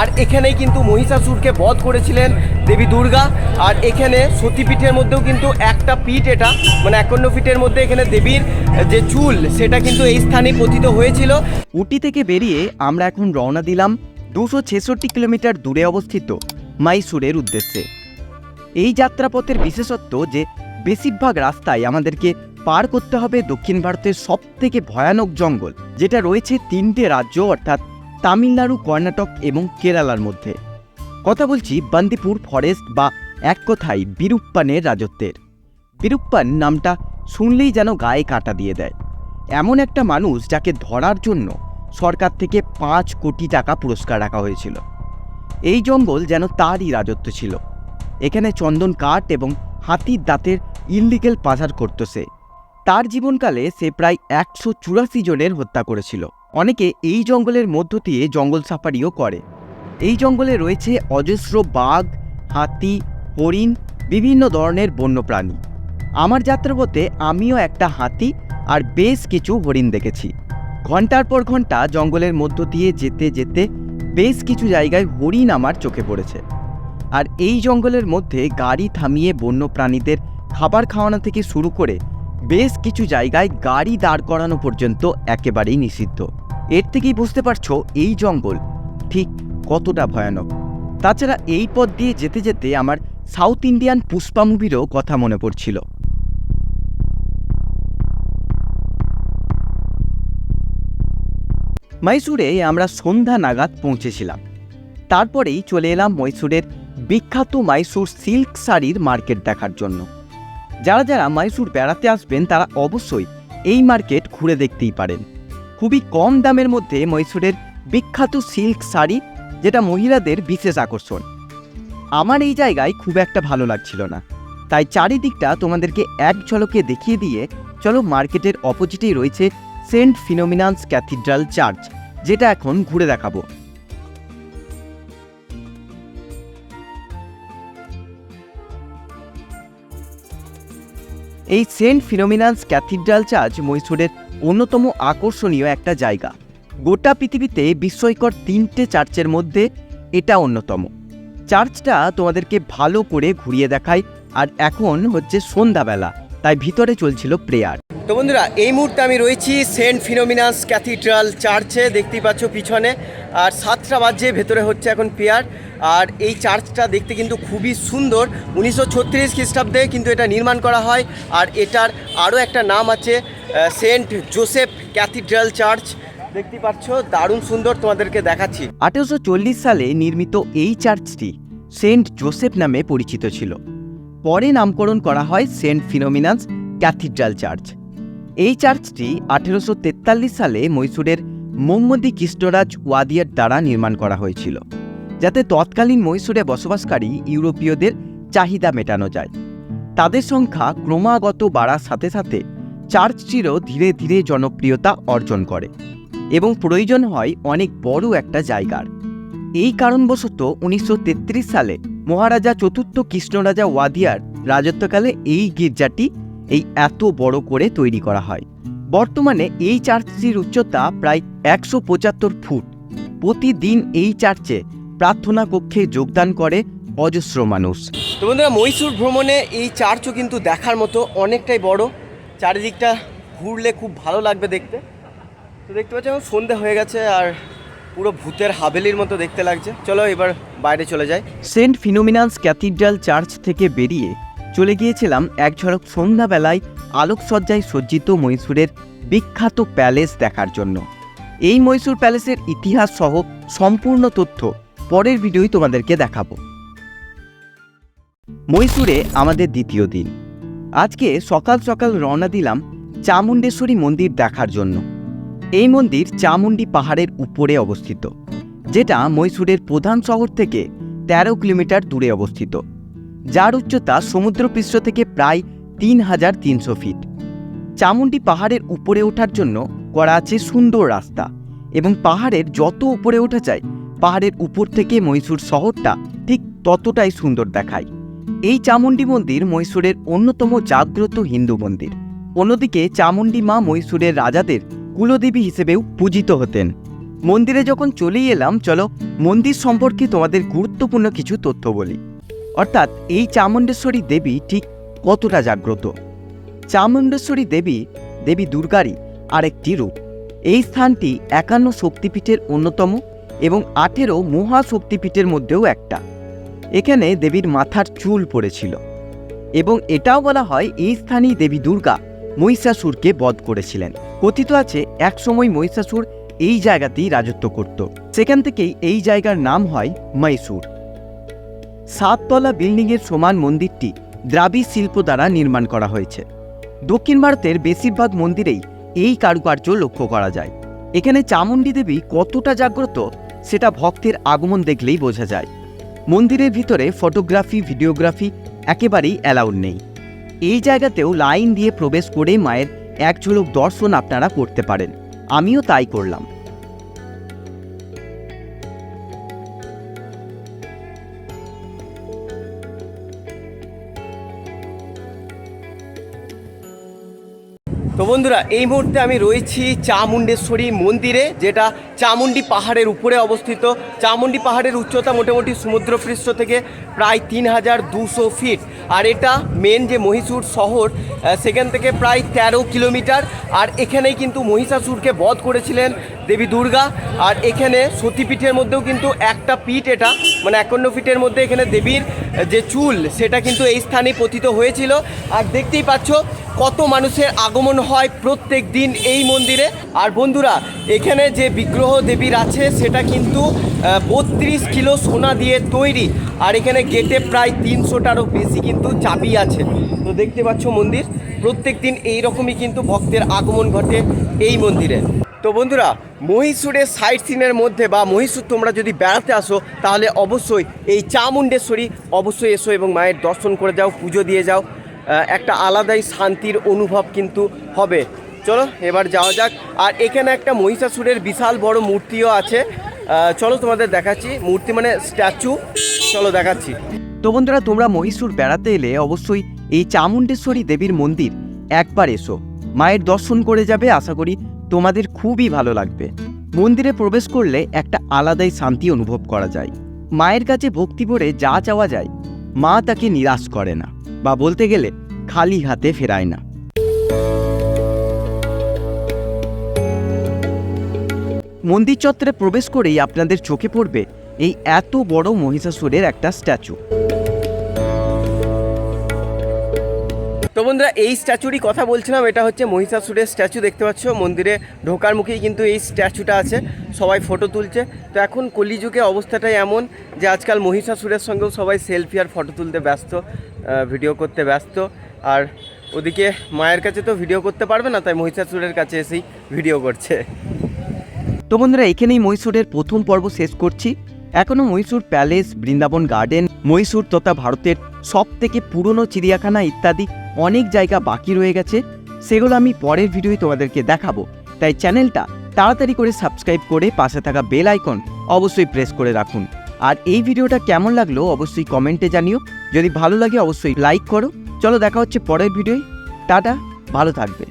আর এখানেই কিন্তু মহিষাসুরকে বধ করেছিলেন দেবী দুর্গা। আর এখানে সতীপীঠের মধ্যেও কিন্তু একটা পীঠ এটা মানে একান্ন ফিটের মধ্যে এখানে দেবীর যে চুল, সেটা কিন্তু এই স্থানে পতিত হয়েছিল। উটি থেকে বেরিয়ে আমরা এখন রওনা দিলাম দুশো ছেষট্টি কিলোমিটার দূরে অবস্থিত মাইসুরের উদ্দেশ্যে। এই যাত্রাপথের বিশেষত্ব যে, বেশিরভাগ রাস্তায় আমাদেরকে পার করতে হবে দক্ষিণ ভারতের সব থেকে ভয়ানক জঙ্গল, যেটা রয়েছে তিনটে রাজ্য, অর্থাৎ তামিলনাড়ু, কর্ণাটক এবং কেরালার মধ্যে। কথা বলছি বান্দিপুর ফরেস্ট বা এক কথায় বিরুপ্পানের রাজত্বের। বিরুপ্পান নামটা শুনলেই যেন গায়ে কাটা দিয়ে দেয়। এমন একটা মানুষ যাকে ধরার জন্য সরকার থেকে পাঁচ কোটি টাকা পুরস্কার রাখা হয়েছিল। এই জঙ্গল যেন তারই রাজত্ব ছিল। এখানে চন্দন কাঠ এবং হাতির দাঁতের ইললিগেল পাচার করত সে। তার জীবনকালে সে প্রায় একশো চুরাশি জনের হত্যা করেছিল। অনেকে এই জঙ্গলের মধ্য দিয়ে জঙ্গল সাফারিও করে। এই জঙ্গলে রয়েছে অজস্র বাঘ, হাতি, হরিণ, বিভিন্ন ধরনের বন্যপ্রাণী। আমার যাত্রাপথে আমিও একটা হাতি আর বেশ কিছু হরিণ দেখেছি। ঘণ্টার পর ঘণ্টা জঙ্গলের মধ্য দিয়ে যেতে যেতে বেশ কিছু জায়গায় হরিণ আমার চোখে পড়েছে। আর এই জঙ্গলের মধ্যে গাড়ি থামিয়ে বন্য প্রাণীদের খাবার খাওয়ানো থেকে শুরু করে বেশ কিছু জায়গায় গাড়ি দাঁড় করানো পর্যন্ত একেবারেই নিষিদ্ধ। এর থেকেই বুঝতে পারছ এই জঙ্গল ঠিক কতটা ভয়ানক। তাছাড়া এই পথ দিয়ে যেতে যেতে আমার সাউথ ইন্ডিয়ান পুষ্পা মুভিরও কথা মনে পড়ছিল। মাইসুরে আমরা সন্ধ্যা নাগাদ পৌঁছেছিলাম। তারপরেই চলে এলাম মৈসুরের বিখ্যাত মাইসুর সিল্ক শাড়ির মার্কেট দেখার জন্য। যারা যারা মাইসুর বেড়াতে আসবেন তারা অবশ্যই এই মার্কেট ঘুরে দেখতেই পারেন। খুবই কম দামের মধ্যে মহীশূরের বিখ্যাত সিল্ক শাড়ি, যেটা মহিলাদের বিশেষ আকর্ষণ। আমার এই জায়গায় খুব একটা ভালো লাগছিল না। তাই চারিদিকটা তোমাদেরকে এক ঝলকে দেখিয়ে দিয়ে চলো মার্কেটের অপোজিটেই রয়েছে সেন্ট ফিনোমিনান্স ক্যাথিড্রাল চার্চ, যেটা এখন ঘুরে দেখাবো। এই সেন্ট ফিনোমিনান্স ক্যাথিড্রাল চার্চ মৈসুরের অন্যতম আকর্ষণীয় একটা জায়গা। গোটা পৃথিবীতে বিস্ময়কর তিনটে চার্চের মধ্যে এটা অন্যতম। চার্চটা তোমাদেরকে ভালো করে ঘুরিয়ে দেখায়, আর এখন হচ্ছে সন্ধ্যাবেলা, তাই ভিতরে চলছিল প্রেয়ার। তো বন্ধুরা, এই মুহূর্তে আমি রয়েছি সেন্ট ফিনোমিনাস ক্যাথিড্রাল চার্চে, দেখতেই পাচ্ছ পিছনে, আর সাতটা বাজে, ভেতরে হচ্ছে এখন পেয়ার আর এই চার্চটা দেখতে কিন্তু খুবই সুন্দর। উনিশশো ছত্রিশ খ্রিস্টাব্দে কিন্তু এটা নির্মাণ করা হয় আর এটার আরও একটা নাম আছে সেন্ট জোসেফ ক্যাথিড্রাল চার্চ। দেখতে পাচ্ছ, দারুণ সুন্দর তোমাদেরকে দেখাচ্ছি। আঠেরোশো চল্লিশ সালে নির্মিত এই চার্চটি সেন্ট জোসেফ নামে পরিচিত ছিল। পরে নামকরণ করা হয় সেন্ট ফিনোমিনান্স ক্যাথিড্রাল চার্চ। এই চার্চটি আঠেরোশো তেতাল্লিশ সালে মৈসুরের মোহাম্মদী কৃষ্ণরাজ ওয়াদিয়ার দ্বারা নির্মাণ করা হয়েছিল। যাতে তৎকালীন মৈসুরে বসবাসকারী ইউরোপীয়দের চাহিদা মেটানো যায়। তাদের সংখ্যা ক্রমাগত বাড়ার সাথে সাথে চার্চটিরও ধীরে ধীরে জনপ্রিয়তা অর্জন করে এবং প্রয়োজন হয় অনেক বড় একটা জায়গার। এই কারণবশত উনিশশো তেত্রিশ সালে মহারাজা চতুর্থ কৃষ্ণরাজা ওয়াদিয়ার রাজত্বকালে এই গির্জাটি এই এত বড় করে তৈরি করা হয়। বর্তমানে এই চার্চটির উচ্চতা প্রায় একশো পঁচাত্তর ফুট। প্রতিদিন এই চার্চে প্রার্থনা কক্ষে যোগদান করে অজস্র মানুষ। তো বন্ধুরা মহীশূর ভ্রমণে এই চার্চও কিন্তু দেখার মতো অনেকটাই বড়। চারিদিকটা ঘুরলে খুব ভালো লাগবে দেখতে। তো দেখতে পাচ্ছি এখন সন্ধে হয়ে গেছে আর পুরো ভূতের হাভেলির মতো দেখতে লাগছে। চলো এবার বাইরে চলে যাই। সেন্ট ফিনোমিনান্স ক্যাথিড্রাল চার্চ থেকে বেরিয়ে চলে গিয়েছিলাম এক ঝড়ক সন্ধ্যাবেলায় আলোকসজ্জায় সজ্জিত মহীশূরের বিখ্যাত প্যালেস দেখার জন্য। এই মহীশূর প্যালেসের ইতিহাস সহ সম্পূর্ণ তথ্য পরের ভিডিওই তোমাদেরকে দেখাবো। মহীশূরে আমাদের দ্বিতীয় দিন। আজকে সকাল সকাল রওনা দিলাম চামুণ্ডেশ্বরী মন্দির দেখার জন্য। এই মন্দির চামুণ্ডি পাহাড়ের উপরে অবস্থিত, যেটা মহীশূরের প্রধান শহর থেকে তেরো কিলোমিটার দূরে অবস্থিত। যার উচ্চতা সমুদ্রপৃষ্ঠ থেকে প্রায় তিন হাজার তিনশো ফিট। চামুণ্ডি পাহাড়ের উপরে ওঠার জন্য করা আছে সুন্দর রাস্তা এবং পাহাড়ের যত উপরে ওঠা যায় পাহাড়ের উপর থেকে মহীশূর শহরটা ঠিক ততটাই সুন্দর দেখায়। এই চামুণ্ডী মন্দির মহীশূরের অন্যতম জাগ্রত হিন্দু মন্দির। অন্যদিকে চামুণ্ডী মা মহীশূরের রাজাদের কুলদেবী হিসেবেও পূজিত হতেন। মন্দিরে যখন চলেই এলাম, চলো মন্দির সম্পর্কে তোমাদের গুরুত্বপূর্ণ কিছু তথ্য বলি। অর্থাৎ এই চামুণ্ডেশ্বরী দেবী ঠিক কতটা জাগ্রত? চামুণ্ডেশ্বরী দেবী দেবী দুর্গারই আরেকটি রূপ। এই স্থানটি একান্ন শক্তিপীঠের অন্যতম এবং আঠেরো মহাশক্তিপীঠের মধ্যেও একটা। এখানে দেবীর মাথার চুল পড়েছিল এবং এটাও বলা হয় এই স্থানেই দেবী দুর্গা মহিষাসুরকে বধ করেছিলেন। কথিত আছে, একসময় মহিষাসুর এই জায়গাতেই রাজত্ব করত। সেখান থেকেই এই জায়গার নাম হয় মহীশূর। সাততলা বিল্ডিংয়ের সমান মন্দিরটি দ্রাবিড় শিল্প দ্বারা নির্মাণ করা হয়েছে। দক্ষিণ ভারতের বেশিরভাগ মন্দিরেই এই কারুকার্য লক্ষ্য করা যায়। এখানে চামুণ্ডী দেবী কতটা জাগ্রত সেটা ভক্তের আগমন দেখলেই বোঝা যায়। মন্দিরের ভিতরে ফটোগ্রাফি, ভিডিওগ্রাফি একেবারেই অ্যালাউড নেই। এই জায়গাতেও লাইন দিয়ে প্রবেশ করে মায়ের এক ঝলক দর্শন আপনারা করতে পারেন। আমিও তাই করলাম। তো বন্ধুরা, এই মুহূর্তে আমি রয়েছি চামুণ্ডেশ্বরী মন্দিরে, যেটা চামুণ্ডি পাহাড়ের উপরে অবস্থিত। চামুণ্ডি পাহাড়ের উচ্চতা মোটামুটি সমুদ্রপৃষ্ঠ থেকে প্রায় তিন হাজার দুশো ফিট। আর এটা মেন যে মহীশূর শহর সেখান থেকে প্রায় তেরো কিলোমিটার। আর এখানেই কিন্তু মহিষাসুরকে বধ করেছিলেন দেবী দুর্গা আর এখানে সতীপীঠের মধ্যেও কিন্তু একটা পীঠ এটা মানে একান্ন ফিটের মধ্যে এখানে দেবীর যে চুল, সেটা কিন্তু এই স্থানে পতিত হয়েছিল। আর দেখতেই পাচ্ছ কত মানুষের আগমন হয় প্রত্যেক দিন এই মন্দিরে। আর বন্ধুরা, এখানে যে বিগ্রহ দেবীর আছে, সেটা কিন্তু বত্রিশ কিলো সোনা দিয়ে তৈরি। আর এখানে গেটে প্রায় তিনশোটারও বেশি কিন্তু চাবি আছে। তো দেখতে পাচ্ছ মন্দির, প্রত্যেক দিন এইরকমই কিন্তু ভক্তের আগমন ঘটে এই মন্দিরে। তো বন্ধুরা, মহীশূরের সাইট সিনের মধ্যে বা মহীশূর তোমরা যদি বেড়াতে আসো, তাহলে অবশ্যই এই চামুণ্ডেশ্বরী অবশ্যই এসো এবং মায়ের দর্শন করে যাও, পুজো দিয়ে যাও। একটা আলাদাই শান্তির অনুভব কিন্তু হবে। চলো, এবার যাওয়া যাক। আর এখানে একটা মহিষাসুরের বিশাল বড় মূর্তিও আছে। চলো তোমাদের দেখাচ্ছি। মূর্তি মানে স্ট্যাচু চলো দেখাচ্ছি। তো বন্ধুরা, তোমরা মহীশূর বেড়াতে এলে অবশ্যই এই চামুণ্ডেশ্বরী দেবীর মন্দির একবার এসো। মায়ের দর্শন করে যাবে, আশা করি তোমাদের খুবই ভালো লাগবে। মন্দিরে প্রবেশ করলে একটা আলাদাই শান্তি অনুভব করা যায়। মায়ের কাছে ভক্তি ভরে যা চাওয়া যায়, মা তাকে নিরাশ করে না বা বলতে গেলে খালি হাতে ফেরায় না। মন্দির চত্বরে প্রবেশ করেই আপনাদের চোখে পড়বে এই এত বড় মহিষাসুরের একটা স্ট্যাচু। তো বন্ধুরা, এই স্ট্যাচুরই কথা বলছিলাম, এটা হচ্ছে মহিষাসুরের স্ট্যাচু, দেখতে পাচ্ছ? মন্দিরে ঢোকার মুখেই কিন্তু এই স্ট্যাচুটা আছে, সবাই ফটো তুলছে। তো এখন কলিযুগে অবস্থাটাই এমন যে আজকাল মহিষাসুরের সঙ্গেও সবাই সেলফি আর ফটো তুলতে ব্যস্ত ভিডিও করতে ব্যস্ত। আর ওদিকে মায়ের কাছে তো ভিডিও করতে পারবে না, তাই মহিষাসুরের কাছে এসেই ভিডিও করছে। তো বন্ধুরা, এখানেই মহীশূরের প্রথম পর্ব শেষ করছি। এখনও মহীশূর প্যালেস, বৃন্দাবন গার্ডেন, মহীশূর তথা ভারতের সব থেকে পুরনো চিড়িয়াখানা ইত্যাদি অনেক জায়গা বাকি রয়ে গেছে, সেগুলো আমি পরের ভিডিওই তোমাদেরকে দেখাবো। তাই চ্যানেলটা তাড়াতাড়ি করে সাবস্ক্রাইব করে পাশে থাকা বেল আইকন অবশ্যই প্রেস করে রাখুন। আর এই ভিডিওটা কেমন লাগল অবশ্যই কমেন্টে জানিও। যদি ভালো লাগে অবশ্যই লাইক করো। চলো দেখা হচ্ছে পরের ভিডিওয়। টাটা, ভালো থাকবে।